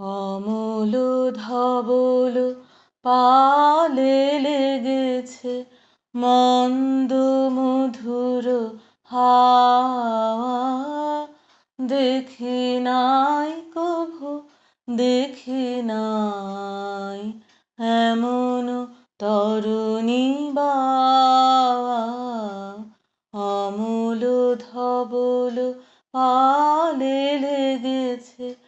অমল ধবল পালে লেগেছে মন্দ মধুর হাওয়া। দেখি নাই কভু, দেখি নাই এমন তরুণী বাওয়া অমল ধবল পালে লেগেছে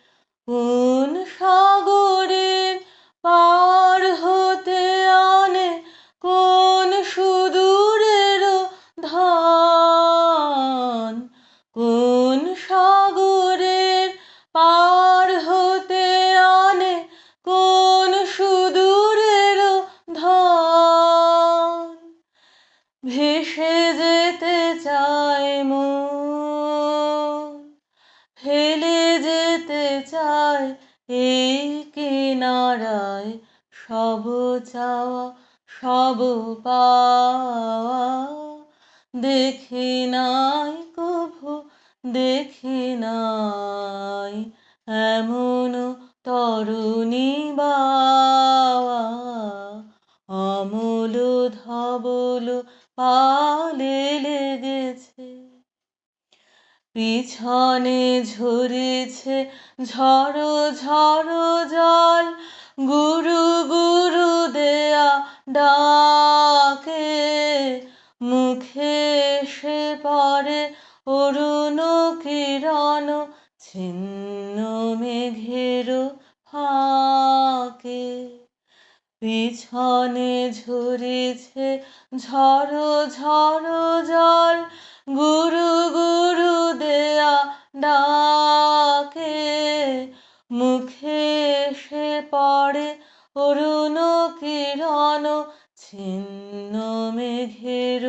কোন সাগরের পার হতে আনে? কোন সুদূরের ধান? কোন সাগরের পার হতে আনে? কোন সুদূরের ধান? ভেসে যেতে চায় মন, ফেলে এই কিনারায় সব চাওয়া, সব পাওয়া। দেখি নাই কভু, দেখি নাই এমন তরুণী বাওয়া। অমল ধবল পালে লেগেছে পিছনে ঝরেছে ঝড়ো ঝড়ো জল। গুরু গুরু দেয়া ডাকে, মুখে এসে পরে অরুণ কিরণ, ছিন্ন মেঘের ফাঁকে। পিছনে ঝরেছে ঝড়ো ঝড়ো জল। গুরু গুরু ডাকে, মুখে সে পড়ে অরুণ কিরণ, ছিন্ন মেঘের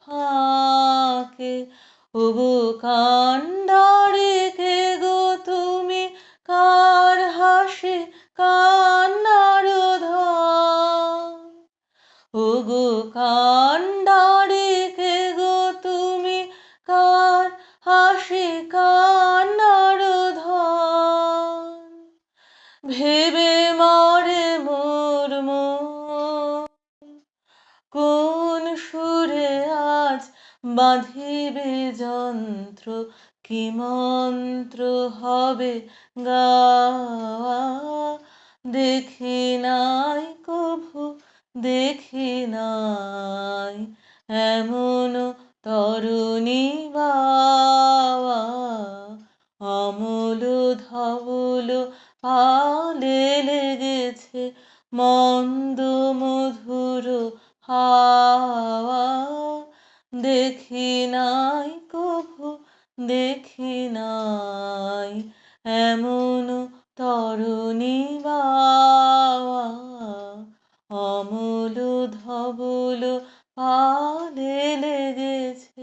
ফাঁকে। ওবু কান্ডারে কে গো তুমি কার হাসি কান্নার বাঁধিবে যন্ত্র, কি মন্ত্র হবে গাওয়া? দেখি নাই কভু, দেখি নাই এমন তরুণী বাওয়া। অমল ধবল পালে লেগেছে মন্দ মধুর হাওয়া। দেখি নাই কভু দেখি নাই এমন তরুণী বাবা। অমূল ধবল পালে লেগেছে